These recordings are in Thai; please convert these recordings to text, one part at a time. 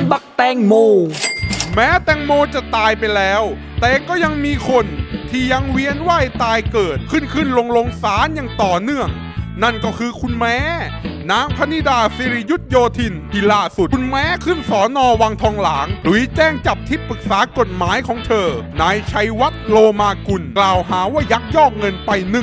มันบักแตงโม แม้แตงโมจะตายไปแล้ว แต่ก็ยังมีคนที่ยังเวียนว่ายตายเกิดขึ้นขึ้นลงลงศาลอย่างต่อเนื่อง นั่นก็คือคุณแม่นางพนิดาสิริยุทธโยธินที่ล่าสุด คุณแม่ขึ้นสอนอวังทองหลางลุยแจ้งจับที่ปรึกษากฎหมายของเธอ นายชัยวัฒน์โลมากุล กล่าวหาว่ายักยอกเงินไป 1 5 0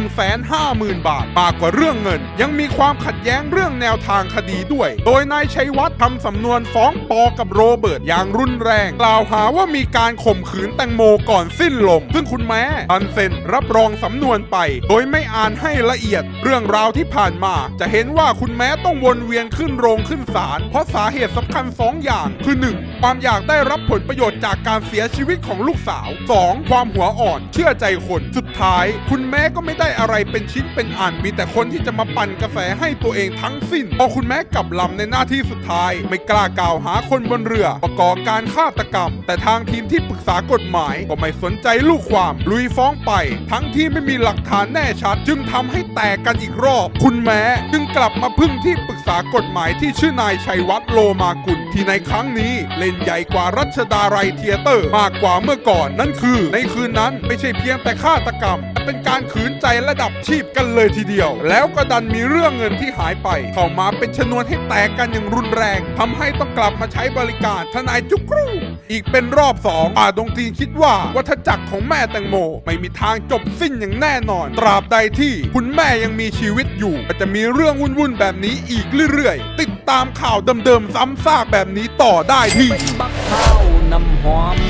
0 0 0 บาทมากกว่าเรื่องเงิน ยังมีความขัดแย้งเรื่องแนวทางคดีด้วย โดยนายชัยวัฒน์ทำสำนวนฟ้องปอกับโรเบิร์ตอย่างรุนแรง กล่าวหาว่ามีการข่มขืนแตงโมก่อนสิ้นลม ซึ่งคุณแม่อันเซ็นรับรองสำนวนไป โดยไม่อ่านให้ละเอียด เรื่องราวที่ผ่านมาจะเห็นว่าคุณแม่ต้องวนเวียนขึ้นโรงขึ้นศาลเพราะสาเหตุสำคัญ 2 อย่างคือ 1. ความอยากได้รับผลประโยชน์จากการเสียชีวิตของลูกสาว 2. ความหัวอ่อนเชื่อใจคนสุดท้าย คุณแม่ก็ไม่ได้อะไรเป็นชิ้นเป็นอันมีแต่คนที่จะมาปั่นกระแสให้ตัวเองทั้งสิ้นพอคุณแม่กลับลำในหน้าที่สุดท้าย ไม่กล้ากล่าวหาคนบนเรือประกอบการฆาตกรรม แต่ทางทีมที่ปรึกษากฎหมายก็ไม่สนใจลูกความลุยฟ้องไป ทั้งที่ไม่มีหลักฐานแน่ชัด จึงทำให้แตกกันอีกรอบ คุณแม่จึงกลับมาพึ่งที่ปรึกษากฎหมายที่ชื่อนายชัยวัฒน์โลมากุลที่ในครั้งนี้เลนใหญ่กว่ารัชดาไรเทียเตอร์ มากกว่าเมื่อก่อนนั่นคือ ในคืนนั้นไม่ใช่เพียงแต่ฆาตกรรม เป็นการขืนใจระดับชีพกันเลยทีเดียว แล้วก็ดันมีเรื่องเงินที่หายไปเข้ามาเป็นชนวนให้แตกกันอย่างรุนแรงทำให้ต้องกลับมาใช้บริการทนายจุกรูอีกเป็นรอบสองป่าดงตีนคิดว่าวัฏจักรของแม่แตงโม ไม่มีทางจบสิ้นอย่างแน่นอน ตราบใดที่คุณแม่ยังมีชีวิตอยู่ก็จะมีเรื่องวุ่นๆแบบนี้อีกเรื่อยๆ ติดตามข่าวเดิมๆซ้ำซากแบบนี้ต่อได้ที่เป็นบักข้าวน้ำหอม